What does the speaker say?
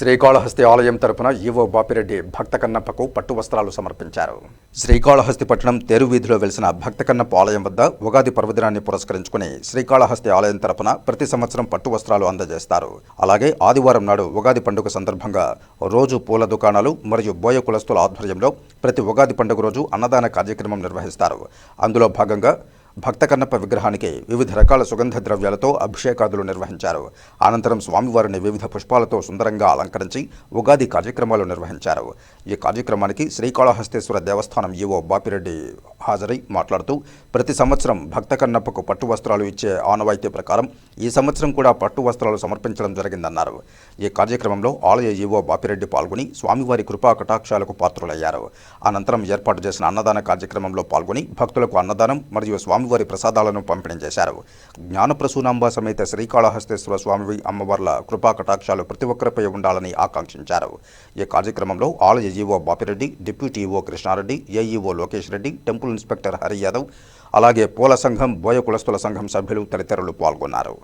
శ్రీకాళహస్తి ఆలయం తరపున ఈవో బాపిరెడ్డి భక్త కన్నప్పకు పట్టు వస్త్రాలు సమర్పించారు. శ్రీకాళహస్తి పట్టణం తెరు వీధిలో వెలిసిన భక్త కన్నప్ప ఆలయం వద్ద ఉగాది పర్వదినాన్ని పురస్కరించుకుని శ్రీకాళహస్తి ఆలయం తరపున ప్రతి సంవత్సరం పట్టు వస్త్రాలు అందజేస్తారు. అలాగే ఆదివారం నాడు ఉగాది పండుగ సందర్భంగా రోజు పూల దుకాణాలు మరియు బోయ కులస్తుల ఆధ్వర్యంలో ప్రతి ఉగాది పండుగ రోజు అన్నదాన కార్యక్రమం నిర్వహిస్తారు. అందులో భాగంగా భక్త కన్నప్ప విగ్రహానికి వివిధ రకాల సుగంధ ద్రవ్యాలతో అభిషేకాదులు నిర్వహించారు. అనంతరం స్వామివారిని వివిధ పుష్పాలతో సుందరంగా అలంకరించి ఉగాది కార్యక్రమాలు నిర్వహించారు. ఈ కార్యక్రమానికి శ్రీకాళహస్తేశ్వర దేవస్థానం ఈవో బాపిరెడ్డి హాజరై మాట్లాడుతూ ప్రతి సంవత్సరం భక్త కన్నప్పకు పట్టు వస్త్రాలు ఇచ్చే ఆనవాయితీ ప్రకారం ఈ సంవత్సరం కూడా పట్టు వస్త్రాలు సమర్పించడం జరిగిందన్నారు. ఈ కార్యక్రమంలో ఆలయ ఈవో బాపిరెడ్డి పాల్గొని స్వామివారి కృపా కటాక్షాలకు పాత్రులయ్యారు. అనంతరం ఏర్పాటు చేసిన అన్నదాన కార్యక్రమంలో పాల్గొని భక్తులకు అన్నదానం మరియు స్వామివారి ప్రసాదాలను పంపిణీ చేశారు. జ్ఞానప్రసూనాంబ సమేత శ్రీకాళహస్తేశ్వర స్వామి అమ్మవార్ల కృపా కటాక్షాలు ప్రతి ఒక్కరిపై ఉండాలని ఆకాంక్షించారు. ఈ కార్యక్రమంలో ఆలయ EO Bapireddy deputy EO Krishnareddy AEO Lokesh Reddy temple inspector Hari Yadav అలాగే పూల సంఘం బోయ కులస్తుల సంఘం సభ్యులు తదితరులు పాల్గొన్నారు.